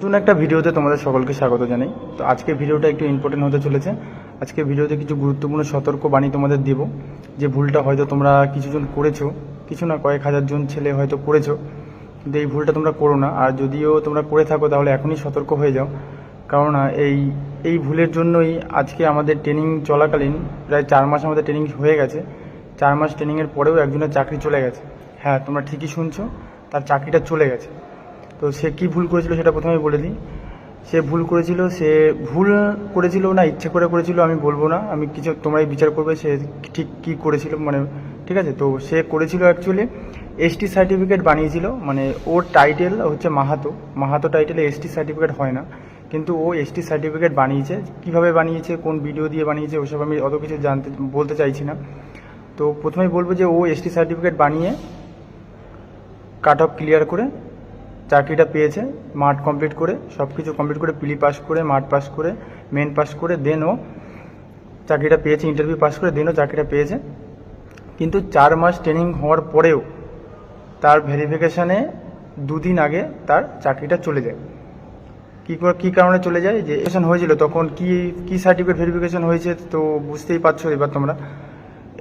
নতুন একটা ভিডিওতে তোমাদের সকলকে স্বাগত জানাই। তো আজকে ভিডিওটা একটু ইম্পর্টেন্ট হতে চলেছে। আজকে ভিডিওতে কিছু গুরুত্বপূর্ণ সতর্ক বাণী তোমাদের দেব। যে ভুলটা হয়তো তোমরা কিছুজন করেছ, কিছু না কয়েক হাজার জন ছেলে হয়তো করেছ, কিন্তু এই ভুলটা তোমরা করো না। আর যদিও তোমরা করে থাকো, তাহলে এখনই সতর্ক হয়ে যাও। কারণ এই এই ভুলের জন্যই আজকে আমাদের ট্রেনিং চলাকালীন প্রায় চার মাস আমাদের ট্রেনিং হয়ে গেছে। চার মাস ট্রেনিংয়ের পরেও একজনের চাকরি চলে গেছে। হ্যাঁ তোমরা ঠিকই শুনছো, তার চাকরিটা চলে গেছে। তো সে কি ভুল করেছিল সেটা প্রথমে বলে দিই। সে ভুল করেছিল, সে ভুল করেছিল না, ইচ্ছে করে করেছিল, আমি বলব না। আমি কিছু, তোমরাই বিচার করবে সে ঠিক কি করেছিল মানে ঠিক আছে? তো সে করেছিল অ্যাকচুয়ালি এসটি সার্টিফিকেট বানিয়েছিল মানে ওর টাইটেল হচ্ছে মাহাতো। মাহাতো টাইটেলে এসটি সার্টিফিকেট হয় না। কিন্তু ও এসটি সার্টিফিকেট বানিয়েছে। কীভাবে বানিয়েছে, কোন ভিডিও দিয়ে বানিয়েছে, ওসব আমি অত কিছু জানতে, বলতে চাইছি না। তো প্রথমেই বলব যে ও এসটি সার্টিফিকেট বানিয়ে কাট অফ ক্লিয়ার করে চাকরিটা পেয়েছে, মাঠ কমপ্লিট করে সব কিছু কমপ্লিট করে পিলি পাস করে, মাঠ পাস করে মেন পাস করে দেন ও চাকরিটা পেয়েছে ইন্টারভিউ পাস করে দেনও চাকরিটা পেয়েছে। কিন্তু চার মাস ট্রেনিং হওয়ার পরেও তার ভেরিফিকেশানে দুদিন আগে তার চাকরিটা চলে যায়। কী করে, কী কারণে চলে যায়? যে হয়েছিল, তখন কি কি সার্টিফিকেট ভেরিফিকেশন হয়েছে তো বুঝতেই পারছ এবার তোমরা।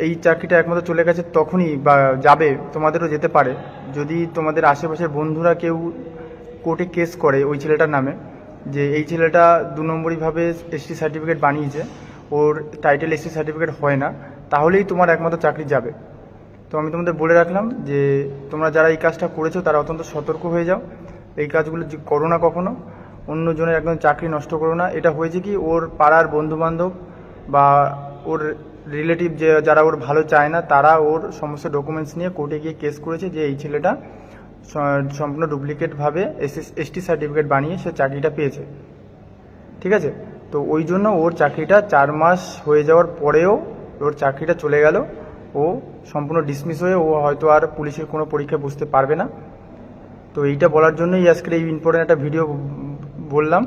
এই চাকরিটা একমাত্র চলে গেছে তখনই বা যাবে, তোমাদেরও যেতে পারে। যদি তোমাদের আশেপাশের বন্ধুরা কেউ কোর্টে কেস করে ওই ছেলেটার নামে, যে এই ছেলেটা দু নম্বরইভাবে এসটি সার্টিফিকেট বানিয়েছে, ওর টাইটেল এসটি সার্টিফিকেট হয় না, তাহলেই তোমার একমাত্র চাকরি যাবে। তো আমি তোমাদের বলে রাখলাম যে, তোমরা যারা এই কাজটা করেছ, তারা অত্যন্ত সতর্ক হয়ে যাও। এই কাজগুলো করো না কখনো, অন্যজনের একদম চাকরি নষ্ট করো না। এটা হয়েছে কি, ওর পাড়ার বন্ধুবান্ধব বা ওর রিলেটিভ যে যারা ওর ভালো চায় না, তারা ওর সমস্ত ডকুমেন্টস নিয়ে কোর্টে গিয়ে কেস করেছে যে এই ছেলেটা সম্পূর্ণ ডুপ্লিকেটভাবে এস এসটি সার্টিফিকেট বানিয়ে সে চাকরিটা পেয়েছে। ঠিক আছে? তো ওই জন্য ওর চাকরিটা চার মাস হয়ে যাওয়ার পরেও ওর চাকরিটা চলে গেল। ও সম্পূর্ণ ডিসমিস হয়ে ও হয়তো আর পুলিশের কোনো পরীক্ষা বুঝতে পারবে না। তো এইটা বলার জন্যই আজকের এই ইম্পর্টেন্ট একটা ভিডিও বললাম।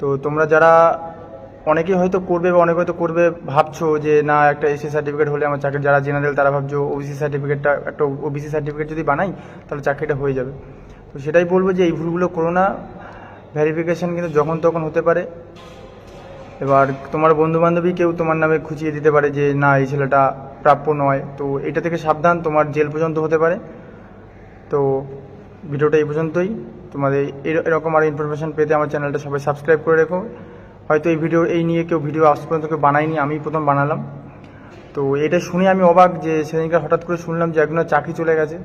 তো তোমরা যারা অনেকেই হয়তো করবে বা অনেকে হয়তো করবে, ভাবছ যে না, একটা এসএ সার্টিফিকেট হলে আমার চাকরি, যারা জেনারেল তারা ভাবছ ওবিসি সার্টিফিকেটটা একটা ওবিসি সার্টিফিকেট যদি বানাই, তাহলে চাকরিটা হয়ে যাবে। তো সেটাই বলব যে এই ভুলগুলো করো না। ভেরিফিকেশন কিন্তু যখন তখন হতে পারে। এবার তোমার বন্ধু বান্ধবী কেউ তোমার নামে খুঁচিয়ে দিতে পারে যে, না, এই ছেলেটা প্রাপ্য নয়। তো এটা থেকে সাবধান, তোমার জেল পর্যন্ত হতে পারে। তো ভিডিওটা এই পর্যন্তই। তোমাদের এর- এরকম আর ইনফরমেশান পেতে আমার চ্যানেলটা সবাই সাবস্ক্রাইব করে রেখো। হয়তো এই ভিডিও, এই নিয়ে কেউ ভিডিও আজ পর্যন্ত কেউ বানায়নি আমি প্রথম বানালাম। তো এটা শুনে আমি অবাক যে সেদিনকার হঠাৎ করে শুনলাম যে একজনের চাকরি চলে গেছে।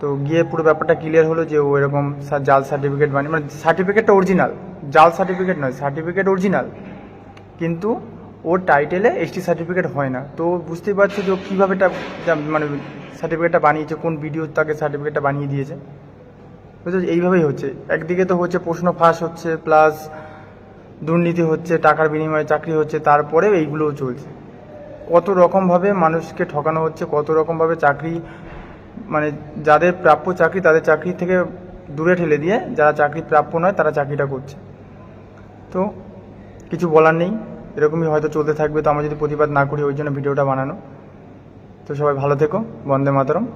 তো গিয়ে পুরো ব্যাপারটা ক্লিয়ার হলো যে ও এরকম জাল সার্টিফিকেট বানিয়ে মানে সার্টিফিকেটটা অরিজিনাল জাল সার্টিফিকেট নয় সার্টিফিকেট অরিজিনাল কিন্তু ওর টাইটেলে এসটি সার্টিফিকেট হয় না। তো বুঝতেই পারছ যে ও কীভাবে মানে সার্টিফিকেটটা বানিয়েছে, কোন ভিডিও তাকে সার্টিফিকেটটা বানিয়ে দিয়েছে। বুঝছ এইভাবেই হচ্ছে। একদিকে তো হচ্ছে প্রশ্ন ফাঁস হচ্ছে প্লাস দুর্নীতি হচ্ছে, টাকার বিনিময়ে চাকরি হচ্ছে তারপরেও এইগুলোও চলছে। কত রকমভাবে মানুষকে ঠকানো হচ্ছে, কত রকমভাবে চাকরি মানে যাদের প্রাপ্য চাকরি তাদের চাকরি থেকে দূরে ঠেলে দিয়ে যারা চাকরি প্রাপ্য নয় তারা চাকরিটা করছে। তো কিছু বলার নেই, এরকমই হয়তো চলতে থাকবে, তো আমরা যদি প্রতিবাদ না করি ওই জন্য ভিডিওটা বানানো। তো সবাই ভালো থেকো, বন্দে মাতরম।